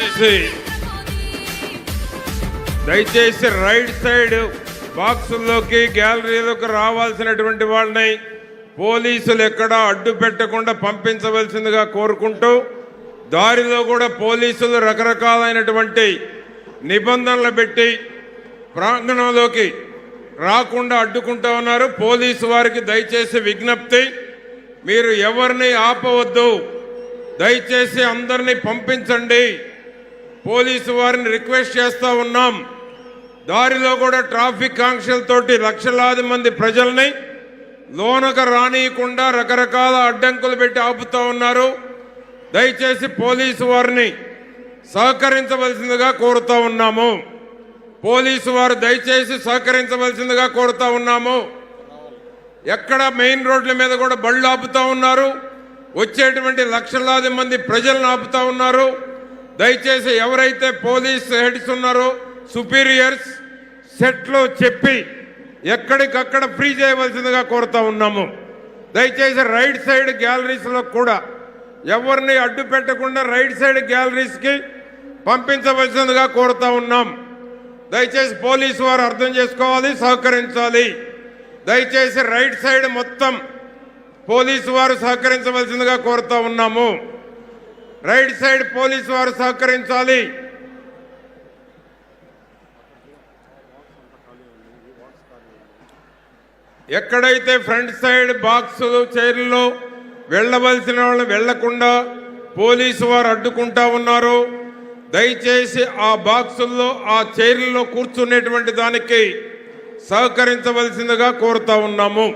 దయచేసి దయచేసి right side బాక్సుల్లోకి గ్యాలరీలోకి రావాల్సినటువంటి వాళ్ళని పోలీసులు ఎక్కడా అడ్డు పెట్టకుండా పంపించవలసిందిగా కోరుకుంటూ దారిలో కూడా పోలీసులు రకరకాలైనటువంటి నిబంధనలు పెట్టి ప్రాంగణంలోకి రాకుండా అడ్డుకుంటా ఉన్నారు. పోలీసు వారికి దయచేసి విజ్ఞప్తి మీరు ఎవరిని ఆపవద్దు. దయచేసి అందరినీ పంపించండి. పోలీసు వారిని రిక్వెస్ట్ చేస్తూ ఉన్నాం. దారిలో కూడా ట్రాఫిక్ ఆంక్షలతోటి లక్షలాది మంది ప్రజల్ని లోనక రానియకుండా రకరకాల అడ్డంకులు పెట్టి ఆపుతా ఉన్నారు. దయచేసి పోలీసు వారిని సహకరించవలసిందిగా కోరుతూ ఉన్నాము. పోలీసు వారు దయచేసి సహకరించవలసిందిగా కోరుతూ ఉన్నాము. ఎక్కడ మెయిన్ రోడ్ల మీద కూడా బళ్ళు ఆపుతా ఉన్నారు. వచ్చేటువంటి లక్షలాది మంది ప్రజలను ఆపుతా ఉన్నారు. దయచేసి ఎవరైతే పోలీస్ హెడ్స్ ఉన్నారో సుపీరియర్స్ సెట్లో చెప్పి ఎక్కడికక్కడ ఫ్రీ చేయవలసిందిగా కోరుతా ఉన్నాము. దయచేసి రైట్ సైడ్ గ్యాలరీస్లో కూడా ఎవరిని అడ్డు పెట్టకుండా రైట్ సైడ్ గ్యాలరీస్కి పంపించవలసిందిగా కోరుతా ఉన్నాం. దయచేసి పోలీసు వారు అర్థం చేసుకోవాలి సహకరించాలి. దయచేసి రైట్ సైడ్ మొత్తం పోలీసు వారు సహకరించవలసిందిగా కోరుతా ఉన్నాము. రైట్ సైడ్ పోలీసు వారు సహకరించాలి. ఎక్కడైతే ఫ్రంట్ సైడ్ బాక్సులు చైర్లలో వెళ్ళవలసిన వాళ్ళు వెళ్ళకుండా పోలీసు వారు అడ్డుకుంటా ఉన్నారు. దయచేసి ఆ బాక్సుల్లో ఆ చైర్లలో కూర్చునేటువంటి దానికి సహకరించవలసిందిగా కోరుతా ఉన్నాము.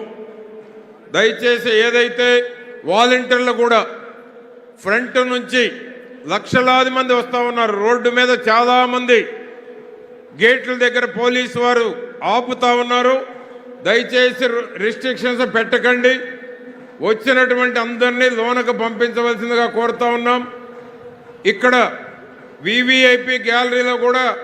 దయచేసి ఏదైతే వాలంటీర్లు కూడా ఫ్రంట్ నుంచి లక్షలాది మంది వస్తూ ఉన్నారు. రోడ్డు మీద చాలామంది గేట్ల దగ్గర పోలీసు వారు ఆపుతా ఉన్నారు. దయచేసి రిస్ట్రిక్షన్స్ పెట్టకండి. వచ్చినటువంటి అందరినీ లోనకు పంపించవలసిందిగా కోరుతా ఉన్నాం. ఇక్కడ వివిఐపి గ్యాలరీలో కూడా